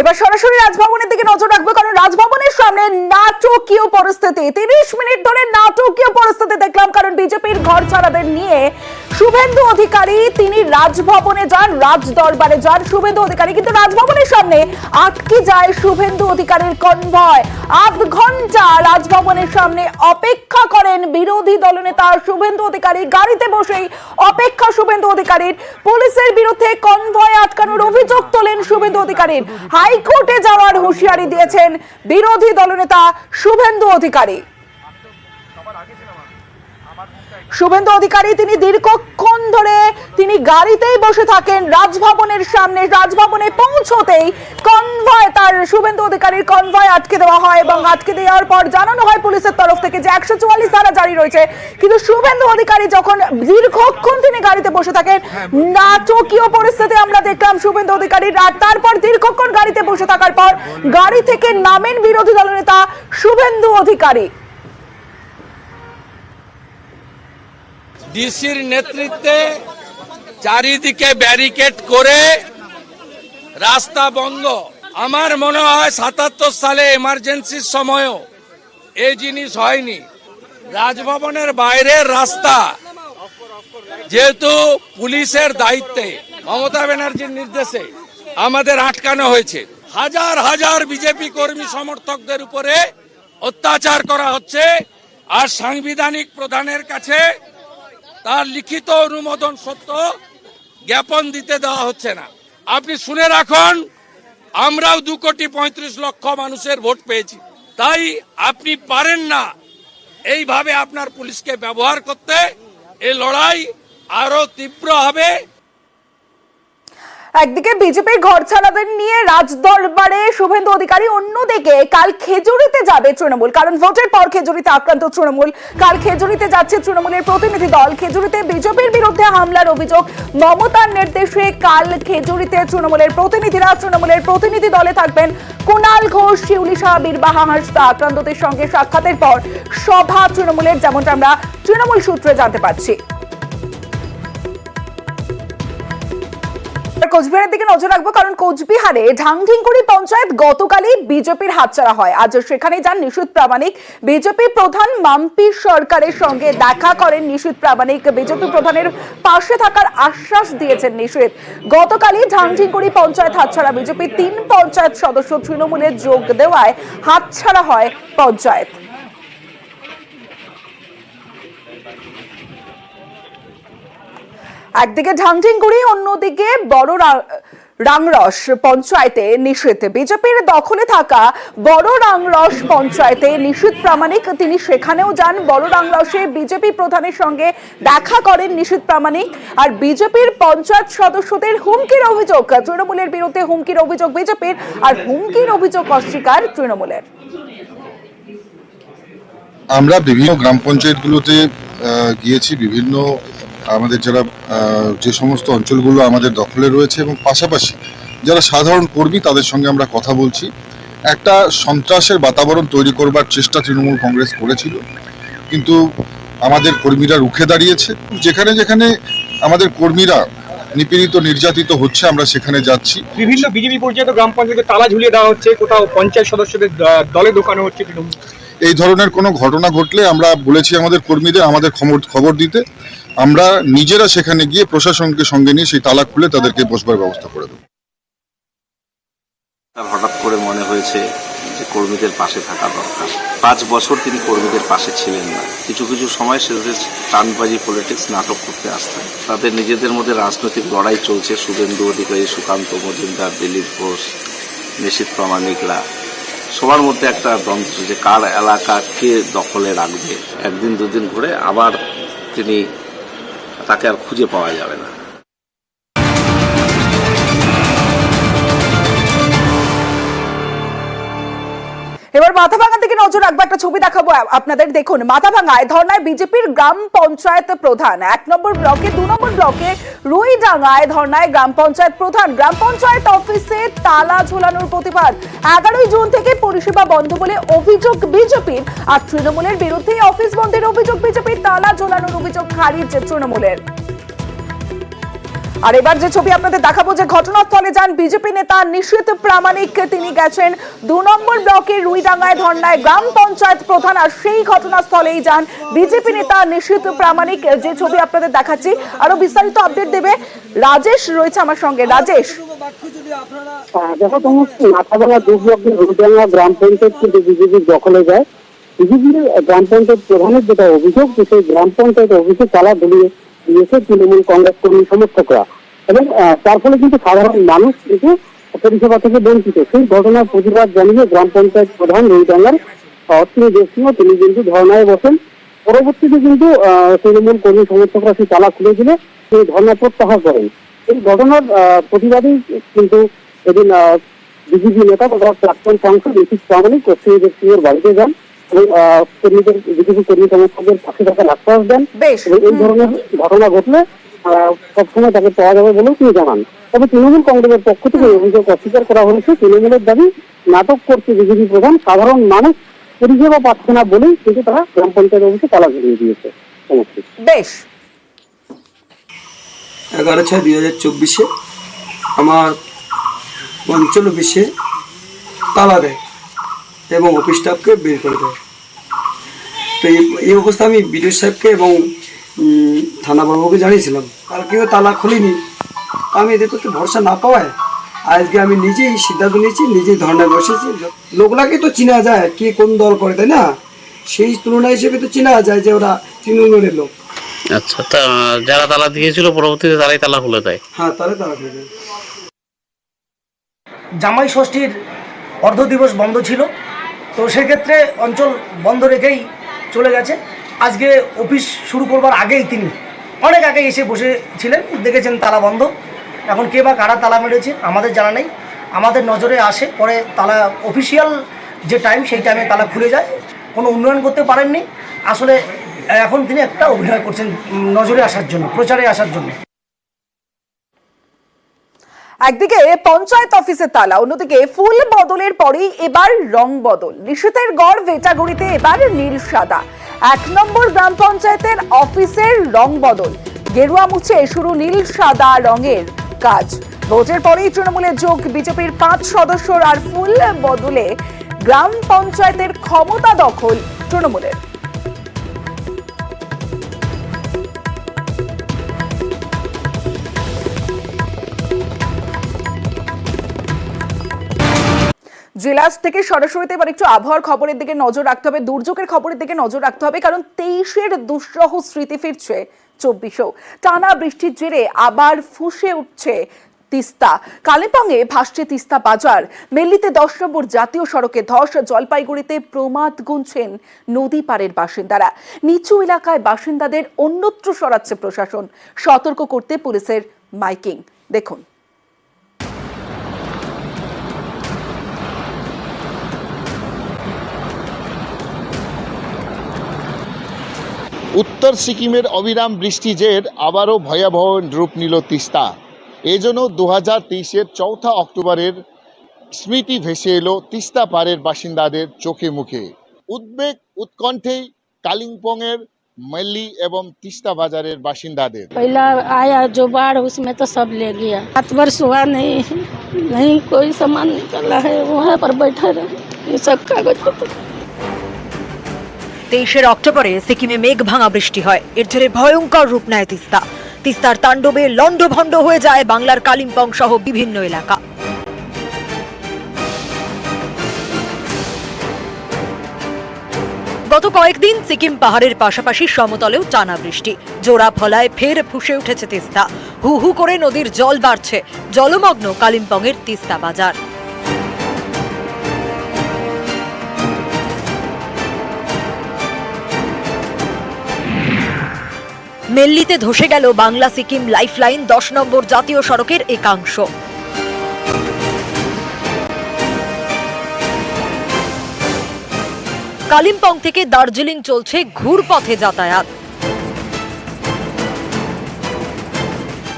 এবার সরাসরি রাজভবনের দিকে নজর রাখব, কারণ রাজভবনের সামনে নাটকীয় পরিস্থিতি। তিরিশ মিনিট ধরে নাটকীয় পরিস্থিতি দেখলাম, কারণ বিজেপির ঘর ছাড়াদের নিয়ে শুভেন্দু অধিকারী, তিনি রাজভবনে যান রাজ দরবারে যান। শুভেন্দু অধিকারী, কিন্তু রাজভবনের সামনে আটকে যায় শুভেন্দু অধিকারীর কনভয়। আধ ঘণ্টা রাজভবনের সামনে অপেক্ষা করেন বিরোধী দলনেতা শুভেন্দু অধিকারী। গাড়িতে বসেই অপেক্ষা শুভেন্দু অধিকারীর। পুলিশের বিরুদ্ধে কনভয় আটকানোর অভিযোগ তোলেন শুভেন্দু অধিকারীর। হাইকোর্টে যাওয়ার হুঁশিয়ারি দিয়েছেন বিরোধী দলনেতা শুভেন্দু অধিকারী। শুভেন্দু অধিকারী তিনি দীর্ঘক্ষণ ধরে তিনি গাড়িতেই বসে থাকেন রাজভবনের সামনে। রাজভবনে পৌঁছতেই কনভয় তার শুভেন্দু অধিকারীর কনভয় আটকে দেওয়া হয় এবং আটকে দেওয়ার পর জানানো হয় পুলিশের তরফ থেকে যে একশো চুয়াল্লিশ ধারা জারি রয়েছে। কিন্তু শুভেন্দু অধিকারী যখন দীর্ঘক্ষণ তিনি গাড়িতে বসে থাকেন নাটকীয় পরিস্থিতি আমরা দেখলাম শুভেন্দু অধিকারীর। আর তারপর দীর্ঘক্ষণ গাড়িতে বসে থাকার পর গাড়ি থেকে নামেন বিরোধী দলনেতা শুভেন্দু অধিকারী। ডিসির নেতৃত্বে চারিদিকে ব্যারিকেড করে রাস্তা বন্ধ। আমার মনে হয় সাতাত্তর সালে এমার্জেন্সির সময়ও এই জিনিস হয়নি। রাজভবনের বাইরের রাস্তা যেহেতু পুলিশের দায়িত্বে, মমতা ব্যানার্জির নির্দেশে আমাদের আটকানো হয়েছে। হাজার হাজার বিজেপি কর্মী সমর্থকদের উপরে অত্যাচার করা হচ্ছে। আর সাংবিধানিক প্রধানের কাছে তার লিখিত অনুমোদন সত্য, জ্ঞাপন দিতে দেওয়া হচ্ছে না। আপনি শুনে রাখুন, আমরাও দু কোটি পঁয়ত্রিশ লক্ষ মানুষের ভোট পেয়েছি। তাই আপনি পারেন না এইভাবে আপনার পুলিশকে ব্যবহার করতে। এই লড়াই আরও তীব্র হবে। একদিকে বিজেপির ঘর ছাড়াদের নিয়ে রাজদরবারে শুভেন্দু অধিকারী, অন্যদিকে কাল খেজুরিতে যাবে তৃণমূল। কারণ ভোটের পর খেজুরিতে আক্রান্ত তৃণমূল। কাল খেজুরিতে যাচ্ছে তৃণমূলের প্রতিনিধি দল। খেজুরিতে বিজেপির বিরুদ্ধে হামলার অভিযোগ। মমতার নির্দেশে কাল খেজুরিতে তৃণমূলের প্রতিনিধিরা, তৃণমূলের প্রতিনিধি দলে থাকবেন কুণাল ঘোষ শিউলি শাহ বীরবাহা হাসদা। আক্রান্তদের সঙ্গে সাক্ষাতের পর সভা তৃণমূলের, যেমনটা আমরা তৃণমূল সূত্রে জানতে পারছি। কোচবিহারের দিকে নজর রাখব, কারণ কোচবিহারে ঢাংঢিংকুড়ি পঞ্চায়েত গতকালই বিজেপির হাতছাড়া হয়। আজ সেখানে যান নিশুত প্রামাণিক। বিজেপি প্রধান মাম্পি সরকারের সঙ্গে দেখা করেন নিশুত প্রামাণিক। বিজেপি প্রধানের পাশে থাকার আশ্বাস দিয়েছেন নিশুত গতকালই ঢাংঢিংকুড়ি পঞ্চায়েত হাতছাড়া। বিজেপি তিন পঞ্চায়েত সদস্য তৃণমূলে যোগ দেওয়ায় হাতছাড়া হয় পঞ্চায়েত। একদিকে ঢাংঢিংগুড়ি অন্যদিকে বড় রাংরস পঞ্চায়েতে নিষেধ বিজেপির দখলে থাকা বড় রাংরস পঞ্চায়েতে নিষেধ প্রামাণিক তিনি সেখানেও যান। বড় রাংরসে বিজেপি প্রধানের সঙ্গে দেখা করেন নিষেধ প্রামাণিক। আর বিজেপির পঞ্চায়েত সদস্যদের হুমকির অভিযোগ, তৃণমূলের বিরুদ্ধে হুমকির অভিযোগ বিজেপির, আর হুমকির অভিযোগ অস্বীকার তৃণমূলের। আমরা বিভিন্ন গ্রাম পঞ্চায়েতগুলোতে গিয়েছি, বিভিন্ন আমাদের যারা যে সমস্ত অঞ্চলগুলো আমাদের দখলে রয়েছে এবং পাশাপাশি যারা সাধারণ কর্মী, তাদের সঙ্গে আমরা কথা বলছি। একটা সন্ত্রাসের বাতাবরণ তৈরি করবার চেষ্টা তৃণমূল কংগ্রেস করেছিল, কিন্তু আমাদের কর্মীরা রুখে দাঁড়িয়েছে। যেখানে যেখানে আমাদের কর্মীরা নিপীড়িত, নির্যাতিত হচ্ছে, আমরা সেখানে যাচ্ছি। বিভিন্ন বিজেপি পরিচালিত গ্রাম পঞ্চায়েতে তালা ঝুলিয়ে দেওয়া হচ্ছে, কোথাও পঞ্চায়েত সদস্যদের দলে দোকানো হচ্ছে তৃণমূল। এই ধরনের কোনো ঘটনা ঘটলে আমরা বলেছি আমাদের কর্মীদের আমাদের খবর খবর দিতে। আমরা নিজেরা সেখানে গিয়ে প্রশাসনকে সঙ্গে নিয়ে সেই তালা খুলে তাদেরকে বসবার ব্যবস্থা করে দেবো। হঠাৎ করে মনে হয়েছে যে কর্মীদের পাশে থাকা দরকার। পাঁচ বছর তিনি কর্মীদের পাশে ছিলেন না। কিছু কিছু সময় সে টানবাজি পলিটিক্স নাটক করতে আসতেন। তাদের নিজেদের মধ্যে রাজনৈতিক লড়াই চলছে। শুভেন্দু অধিকারী, সুকান্ত মজুমদার, দিলীপ ঘোষ, নিশীত প্রামাণিকরা। সবার মধ্যে একটা দ্বন্দ্ব যে কার এলাকা কে দখলে রাখবে, একদিন দুদিন ঘুরে আবার তিনি তাকে আর খুঁজে পাওয়া যাবে না। এবার মাথাভাঙার দিকে নজর রাখব, একটা ছবি দেখাবো আপনাদের। দেখুন মাথাভাঙায় ধর্নায় বিজেপির গ্রাম পঞ্চায়েত প্রধান। এক নম্বর ব্লকে, দু নম্বর ব্লকে রুইডাঙ্গায় ধর্নায় গ্রাম পঞ্চায়েত প্রধান। গ্রাম পঞ্চায়েত অফিসে তালা ঝোলানোর প্রতিবাদ। এগারোই জুন থেকে পরিষেবা বন্ধ বলে অভিযোগ বিজেপির। আর তৃণমূলের বিরুদ্ধে অফিস বন্ধের অভিযোগ বিজেপির। তালা ঝোলানোর অভিযোগ খারিজ তৃণমূলের। আর এবার যে ছবি আপনাদের দেখাবো, যে ঘটনাস্থলে যান বিজেপি নেতা নিশীত প্রামাণিক। তিনি গেছেন দু নম্বর ব্লকের রুইডাঙ্গায় ধর্নায় গ্রাম পঞ্চায়েত প্রধান, আর সেই ঘটনাস্থলেই যান বিজেপি নেতা নিশীত প্রামাণিক। যে ছবি আপনাদের দেখাচ্ছি, আরও বিস্তারিত আপডেট দেবে রাজেশ রয়েছে আমার সঙ্গে। রাজেশ। দেখো তোমার মাথাভাঙা দু ব্লকের রুদাঙ্গা গ্রাম পঞ্চায়েত কিন্তু বিজেপির দখলে যায়। বিজেপির গ্রাম পঞ্চায়েত প্রধানের যেটা অভিযোগ সেই গ্রাম পঞ্চায়েত অফিসে তালা ধরিয়ে দিয়েছে তৃণমূল কংগ্রেস কর্মী সমর্থকরা। এবং তার ফলে কিন্তু সাধারণ মানুষ কিন্তু পরিষেবা থেকে বঞ্চিত। সেই ঘটনার প্রতিবাদ জানিয়ে গ্রাম পঞ্চায়েত প্রধান রুদাঙ্গার অশ্বিনী দেবসিংহ তিনি কিন্তু ধর্নায় বসেন। পরবর্তীতে কিন্তু তৃণমূল কর্মী সমর্থকরা সেই তালা খুলে দিলে তিনি ধর্না প্রত্যাহার করেন। এই ঘটনার প্রতিবাদেই কিন্তু এদিন বিজেপি নেতা তথা প্রাক্তন সাংসদ ঋষিক প্রামাণিক অশ্বিনী দেবসিংহের বাড়িতে যান। কর্মীদের বিজেপি কর্মী সমর্থকদের পাশে থাকার আশ্বাস দেন এই ধরনের ঘটনা ঘটলে সবসময় তাকে পাওয়া যাবে বলেও তিনি জানান। তবে তৃণমূল কংগ্রেসের পক্ষ থেকে এই অভিযোগ অস্বীকার করা হয়েছে তৃণমূলের দাবি নাটক করছে বিজেপি প্রধান সাধারণ মানুষ পরিষেবা পাচ্ছে না বলেই কিন্তু তারা গ্রাম পঞ্চায়েত অফিসে তালা ঝুলিয়ে দিয়েছে। বেশ। এগারো ছয় দুই হাজার চব্বিশে আমার অঞ্চল অফিসে তালা দেয়। এবং অফিস স্টাফকে বের করে দেয়। তো এই অবস্থা আমি বিডিও সাহেবকে এবং উম, থানা বাবুকে জানিয়েছিলাম। কালকেও তালা খুলিনি। আমি এদের প্রতি ভরসা না পাওয়ায় আজকে আমি নিজেই সিদ্ধান্ত নিয়েছি নিজেই ধর্নায় বসেছি। লোকলাকে তো চেনা যায় কে কোন দল করে তাই না? সেই তুলনা হিসেবে তো চেনা যায় যে ওরা তৃণমূলের লোক। আচ্ছা তা যারা তালা দিয়েছিল পরবর্তীতে তারাই তালা খুলে দেয়। হ্যাঁ তাহলে তারা করে দেয়। জামাই ষষ্ঠীর অর্ধ দিবস বন্ধ ছিল। তো সেক্ষেত্রে অঞ্চল বন্ধ রেখেই চলে গেছে। আজকে অফিস শুরু করবার আগেই তিনি অনেক আগে এসে বসেছিলেন, দেখেছেন তালা বন্ধ। এখন কে বা কারা তালা মেরেছে আমাদের জানা নেই। আমাদের নজরে আসে, পরে তালা অফিসিয়াল যে টাইম সেই টাইমে তালা খুলে যায়। কোনো উন্নয়ন করতে পারেননি। আসলে এখন তিনি একটা অভিনয় করছেন নজরে আসার জন্য, প্রচারে আসার জন্য। একদিকে পঞ্চায়েত অফিসে তালা, অন্যদিকে ফুল বদলের পরেই এবার রং বদল। নিশীতের গড় ভেটাগুড়িতে এবার নীল সাদা। এক নম্বর গ্রাম পঞ্চায়েতের অফিসের রং বদল। গেরুয়া মুছে শুরু নীল সাদা রঙের কাজ। ভোটের পরেই তৃণমূলে যোগ বিজেপির পাঁচ সদস্যর আর ফুল বদলে গ্রাম পঞ্চায়েতের ক্ষমতা দখল তৃণমূলের। জেলা থেকে সরাসরিতে এবার একটু আবহাওয়ার খবরের দিকে নজর রাখতে হবে, দুর্যোগের খবরের দিকে নজর রাখতে হবে, কারণ তেইশের দুঃসহ স্মৃতি ফিরছে চব্বিশেও। টানা বৃষ্টির জেরে আবার ফুসে উঠছে তিস্তা। কালিম্পংয়ে ভাসছে তিস্তা বাজার। মেল্লিতে দশ নম্বর জাতীয় সড়কে ধস, জলপাইগুড়িতে প্রমাদ গুনছেন নদী পাড়ের বাসিন্দারা। নিচু এলাকায় বাসিন্দাদের অন্যত্র সরাচ্ছে প্রশাসন। সতর্ক করতে পুলিশের মাইকিং। দেখুন। উত্তর সিকিমের অবিরাম বৃষ্টি জের আবারও ভয়াবহ রূপ নিল তিস্তা এজন্য দু হাজার তেইশের চৌঠা অক্টোবরের স্মৃতি ভেসে এলো তিস্তা পাড়ের বাসিন্দাদের চোখে মুখে উদ্বেগ উৎকণ্ঠেই কালিম্পংয়ের মল্লি এবং তিস্তা বাজারের বাসিন্দাদের पहला आया जो बाढ़ उसमें तो सब ले गया रात भर सुहा नहीं नहीं कोई सामान निकला है वहाँ पर बैठा रहे ये सब कागज पत्र তেইশের অক্টোবরে সিকিমে মেঘ ভাঙা বৃষ্টি হয়। এর জেরে ভয়ঙ্কর রূপ নেয় তিস্তা। তিস্তার তাণ্ডবে লণ্ডভণ্ড হয়ে যায় বাংলার কালিম্পং সহ বিভিন্ন এলাকা। গত কয়েকদিন সিকিম পাহাড়ের পাশাপাশি সমতলেও টানা বৃষ্টি। জোড়া ফলায় ফের ফুসে উঠেছে তিস্তা। হু হু করে নদীর জল বাড়ছে। জলমগ্ন কালিম্পংয়ের তিস্তা বাজার। মেল্লিতে ধসে গেল বাংলা সিকিম লাইফলাইন দশ নম্বর জাতীয় সড়কের একাংশ। কালিম্পং থেকে দার্জিলিং চলছে ঘুরপথে যাতায়াত।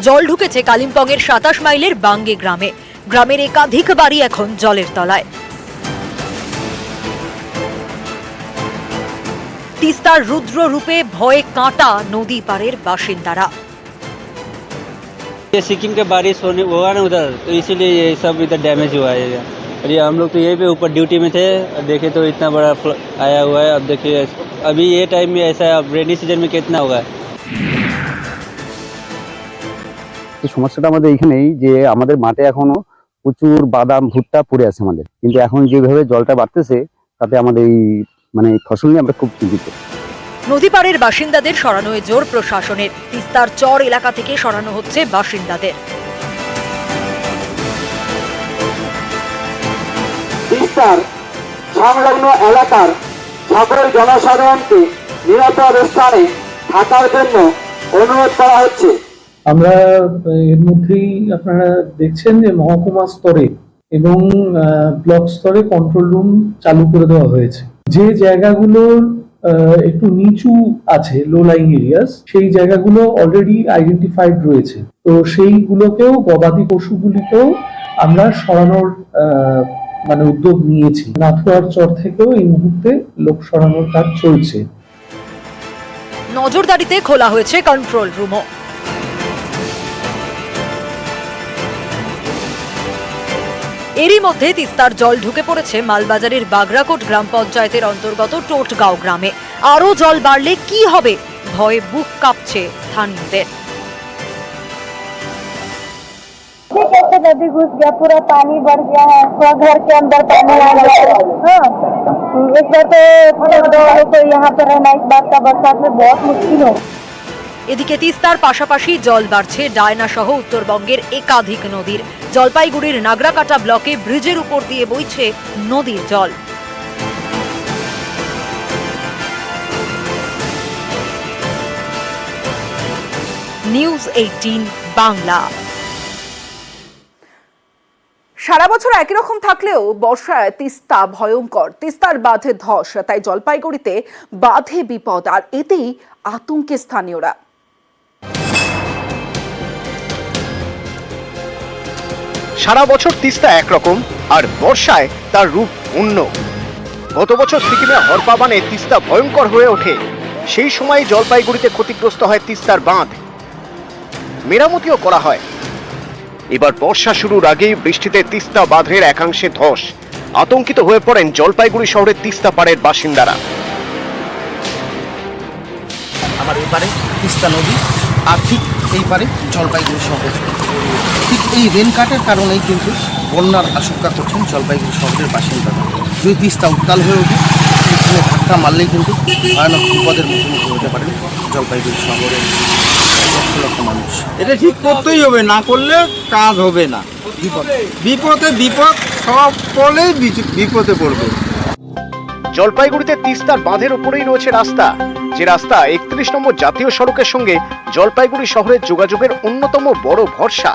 জল ঢুকেছে কালিম্পংয়ের সাতাশ মাইলের বাঙ্গে গ্রামে। গ্রামের একাধিক বাড়ি এখন জলের তলায়। তিস্তার রুদ্র রূপে ভয়ে কাঁটা নদী পাড়ের বাসিন্দারা ये सिक्किम के बारिश होने होगा ना उधर तो इसीलिए ये सब इधर डैमेज हुआ है ये। और ये हम लोग तो यहीं पे ऊपर ड्यूटी में थे और देखे तो इतना बड़ा फ्ल- आया हुआ है अब देखिए अभी ये टाइम में ऐसा है अब रेनी सीजन में कितना होगा এই সমস্যাটা আমাদের এইখানেই যে আমাদের মাঠে এখনো প্রচুর বাদাম ভুট্টা পড়ে আছে আমাদের কিন্তু এখন যেভাবে জলটা বাড়তেছে তাতে আমাদের এই মানে ফসল নিয়ে আমরা খুব চিন্তিত। নদী পাড়ের বাসিন্দাদের সরানোয় জোর প্রশাসনের। তিস্তার চর এলাকা থেকে সরানো হচ্ছে বাসিন্দাদের। তিস্তার সংলগ্ন এলাকার সকল জনসাধারণকে নিরাপদ স্থানে থাকার জন্য অনুরোধ করা হচ্ছে। আমরা এর মধ্যেই আপনারা দেখছেন যে মহকুমা স্তরে এবং ব্লক স্তরে কন্ট্রোল রুম চালু করে দেওয়া হয়েছে। যে জায়গাগুলোর একটু নিচু আছে লো লাইং এরিয়াস সেই জায়গাগুলো অলরেডি আইডেন্টিফাইড রয়েছে। তো সেইগুলোকেও, গবাদি পশুগুলিকেও আমরা সরানোর মানে উদ্যোগ নিয়েছি। নাথুয়ার চর থেকেও এই মুহূর্তে লোক সরানোর কাজ চলছে। নজরদারিতে খোলা হয়েছে কন্ট্রোল রুমও এরই মধ্যে তিস্তার জল ঢুকে পড়েছে মালবাজারের বাগরাকোট গ্রাম পঞ্চায়েতের অন্তর্গত টোটগাঁও গ্রামে আরও জল বাড়লে কি হবে ভয়ে বুক কাঁপছে স্থানীয়দের कैसे नदी घुस गया पूरा पानी बढ़ गया है पूरा घर के अंदर पानी आ गया है हाँ इस बार तो तो यहाँ पे रहना इस बात का बरसात में बहुत मुश्किल हो এদিকে তিস্তার পাশাপাশি জল বাড়ছে ডায়না সহ উত্তরবঙ্গের একাধিক নদীর। জলপাইগুড়ির নাগরাকাটা ব্লকে ব্রিজের উপর দিয়ে বইছে নদীর জল। News eighteen, Bangla. সারা বছর একই রকম থাকলেও বর্ষায় তিস্তা ভয়ঙ্কর, তিস্তার বাঁধে ধস, তাই জলপাইগুড়িতে বাঁধে বিপদ, আর এতেই আতঙ্কে স্থানীয়রা। সারা বছর তিস্তা একরকম, আর বর্ষায় তার রূপ অন্য। গত বছর সিকিমে হরপাবানে তিস্তা ভয়ঙ্কর হয়ে ওঠে। সেই সময় জলপাইগুড়িতে ক্ষতিগ্রস্ত হয় তিস্তার বাঁধ। মেরামতিও করা হয়। এবার বর্ষা শুরুর আগেই বৃষ্টিতে তিস্তা বাঁধের একাংশে ধস। আতঙ্কিত হয়ে পড়েন জলপাইগুড়ি শহরের তিস্তা পাড়ের বাসিন্দারা। আমার এপারে তিস্তা নদী, আর ঠিক এই পারে জলপাইগুড়ি শহর। ঠিক এই রেন কাটের কারণেই কিন্তু বন্যার আশঙ্কা করছেন জলপাইগুড়ি শহরের বাসিন্দারা যদি তিস্তা উত্তাল হয়ে ওঠে। এখানে ধাক্কা মারলেই কিন্তু ভয়ানক বিপদের মুখোমুখি হতে পারেন জলপাইগুড়ি শহরের লক্ষ লক্ষ মানুষ। এটা ঠিক করতেই হবে না করলে কাজ হবে না। বিপদ। বিপদে বিপদ সব পড়লেই বিপদে পড়বে। জলপাইগুড়িতে তিস্তার বাঁধের উপরেই রয়েছে রাস্তা। যে রাস্তা একত্রিশ নম্বর জাতীয় সড়কের সঙ্গে জলপাইগুড়ি শহরের যোগাযোগের অন্যতম বড় ভরসা।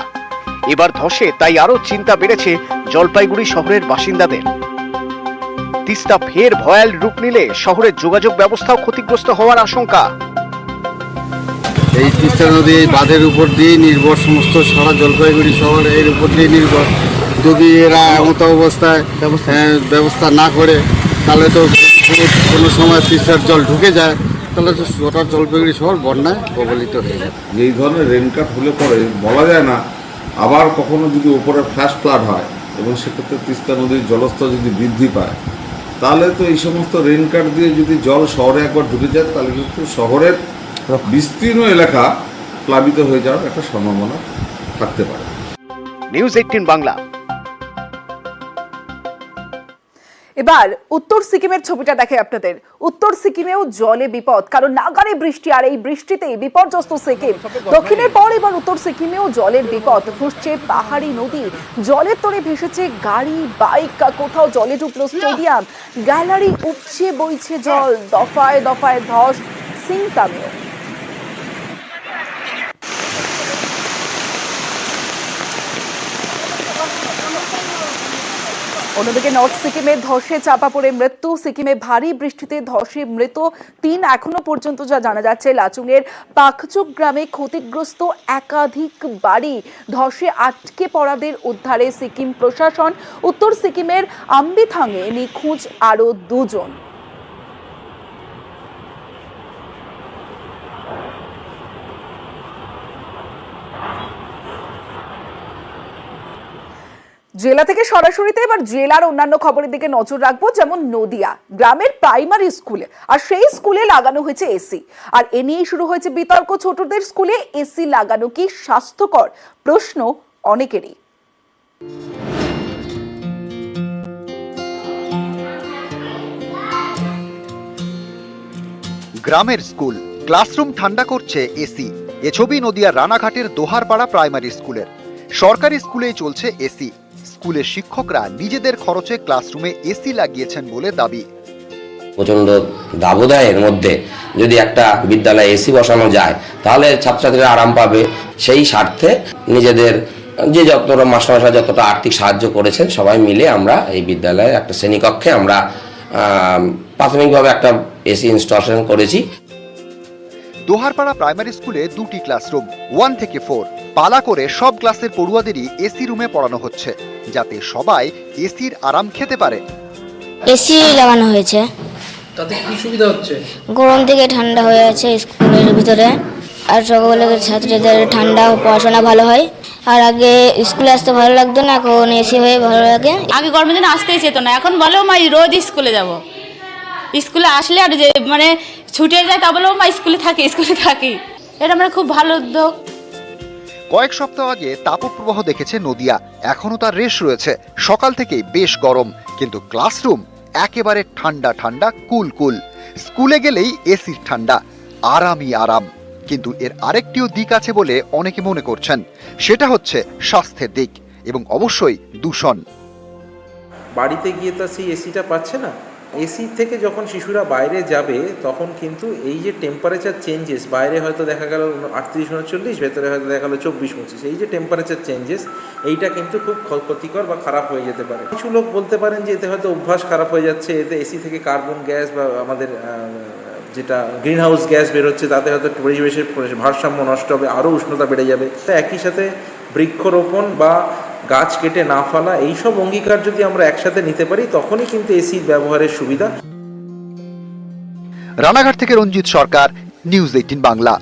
এবার ধসে তাই আরও চিন্তা বেড়েছে জলপাইগুড়ি শহরের বাসিন্দাদের। তিস্তা ফের ভয়াল রূপ নিলে শহরের যোগাযোগ ব্যবস্থাও ক্ষতিগ্রস্ত হওয়ার আশঙ্কা। এই তিস্তা নদী এই বাঁধের উপর দিয়ে নির্ভর সমস্ত সারা জলপাইগুড়ি শহর এর উপর দিয়ে নির্ভর। যদি এরা এমত অবস্থায় হ্যাঁ, ব্যবস্থা না করে তাহলে তো কোনো- কোনো সময় তিস্তার জল ঢুকে যায় তাহলে তো গোটা জলপাইগুড়ি শহর বন্যায় প্রবলিত হয়ে যায় এই ধরনের রেনকাট হলে পরে বলা যায় না আবার কখনো যদি উপরে ফ্ল্যাশ ফ্লাড হয় এবং সেক্ষেত্রে তিস্তা নদীর জলস্তর যদি বৃদ্ধি পায় তাহলে তো এই সমস্ত রেনকাট দিয়ে যদি জল শহরে একবার ঢুকে যায় তাহলে কিন্তু শহরের বিস্তীর্ণ এলাকা প্লাবিত হয়ে যাওয়ার একটা সম্ভাবনা থাকতে পারে। নিউজ এইটিন বাংলা এবার উত্তর সিকিমের ছবিটা দেখে আপনাদের। উত্তর সিকিমেও জলে বিপদ কারণ নাগারে বৃষ্টি আর এই বৃষ্টিতেই বিপর্যস্ত সিকিম। দক্ষিণের পর এবার উত্তর সিকিমেও জলের বিপদ ফুসছে পাহাড়ি নদী। জলের তরে ভেসেছে গাড়ি বাইক কোথাও জলে ডুবলো স্টেডিয়াম। গ্যালারি উপচে বইছে জল দফায় দফায় ধস সিং সিংতামেও অন্যদিকে নর্থ সিকিমে ধসে চাপা পড়ে মৃত্যু। সিকিমে ভারী বৃষ্টিতে ধসে মৃত তিন এখনও পর্যন্ত যা জানা যাচ্ছে, লাচুংয়ের পাখচুক গ্রামে ক্ষতিগ্রস্ত একাধিক বাড়ি ধসে আটকে পড়াদের উদ্ধারে সিকিম প্রশাসন। উত্তর সিকিমের আম্বিথাংয়ে নিখোঁজ আরও দুজন। জেলা থেকে সরাসরিতে এবার জেলার অন্যান্য খবরের দিকে নজর রাখব, যেমন নদিয়া। গ্রামের প্রাইমারি স্কুলে আর সেই স্কুলে লাগানো হয়েছে এসি আর এ নিয়েই শুরু হয়েছে বিতর্ক, ছোটদের স্কুলে এসি লাগানো কি স্বাস্থ্যকর? প্রশ্ন অনেকেরই। গ্রামের স্কুল ক্লাসরুম ঠান্ডা করছে এসি এ ছবি নদিয়ার রানাঘাটের দোহারপাড়া প্রাইমারি স্কুলের সরকারি স্কুলেই চলছে এসি স্কুলের শিক্ষকরা নিজেদের খরচে ক্লাসরুমে এসি লাগিয়েছেন বলে দাবি। প্রচণ্ড দাবদাহের মধ্যে যদি একটা বিদ্যালয়ে এসি বসানো যায় তাহলে ছাত্রছাত্রীরা আরাম পাবে সেই স্বার্থে নিজেদের যে যতটা মাস্টারমশাই যতটা আর্থিক সাহায্য করেছেন সবাই মিলে আমরা এই বিদ্যালয়ে একটা শ্রেণীকক্ষে আমরা প্রাথমিকভাবে একটা এসি ইনস্টলেশন করেছি। দোহারপাড়া প্রাইমারি স্কুলে দুটি ক্লাসরুম ওয়ান থেকে ফোর পালা করে সব ক্লাসের পড়ুয়াদেরই এসি রুমে পড়ানো হচ্ছে যাতে সবাই এসির আরাম খেতে পারে। এসি লাগানো হয়েছে। তাতে কি সুবিধা হচ্ছে? গরম থেকে ঠান্ডা হয়ে আছে স্কুলের ভিতরে। আর সকলের ছাত্রীদের ঠান্ডা পড়াশোনা ভালো হয়। আর আগে স্কুলে আসতে ভালো লাগতো না এখন এসি হয়ে ভালো লাগে। আগে গরমের দিন আসতেই যেত না। এখন বলো মা রোজ স্কুলে যাব। স্কুলে আসলে আর যে মানে ছুটে যায় তা বলো মা স্কুলে থাকি স্কুলে থাকি। এটা মানে খুব ভালো উদ্যোগ। কয়েক সপ্তাহ আগে তাপপ্রবাহ দেখেছে নদিয়া। এখনও তার রেশ রয়েছে। সকাল থেকেই বেশ গরম। কিন্তু ক্লাসরুম একেবারে ঠান্ডা ঠান্ডা, কুল কুল। স্কুলে গেলেই এসির ঠান্ডা। আরামই আরাম। কিন্তু এর আরেকটিও দিক আছে বলে অনেকে মনে করছেন। সেটা হচ্ছে স্বাস্থ্যের দিক এবং অবশ্যই দূষণ। বাড়িতে গিয়ে তো সেই এসিটা পাচ্ছে না? এসি থেকে যখন শিশুরা বাইরে যাবে, তখন কিন্তু এই যে টেম্পারেচার চেঞ্জেস বাইরে হয়তো দেখা গেল আটত্রিশ উনচল্লিশ, ভেতরে হয়তো দেখা গেলো চব্বিশ পঁচিশ, এই যে টেম্পারেচার চেঞ্জেস এইটা কিন্তু খুব ক্ষ- ক্ষতিকর বা খারাপ হয়ে যেতে পারে। কিছু লোক বলতে পারেন যে এতে হয়তো অভ্যাস খারাপ হয়ে যাচ্ছে, এতে এসি থেকে কার্বন গ্যাস বা আমাদের যেটা গ্রিন হাউস গ্যাস বেরোচ্ছে তাতে হয়তো পরিবেশের ভারসাম্য নষ্ট হবে, আরও উষ্ণতা বেড়ে যাবে। তা একই সাথে বৃক্ষরোপণ বা গাছ কেটে না ফেলা, এইসব অঙ্গীকার যদি আমরা একসাথে নিতে পারি, তখনই কিন্তু এসির ব্যবহারের সুবিধা। রানাঘাট থেকে রঞ্জিত সরকার নিউজ এইটিন বাংলা।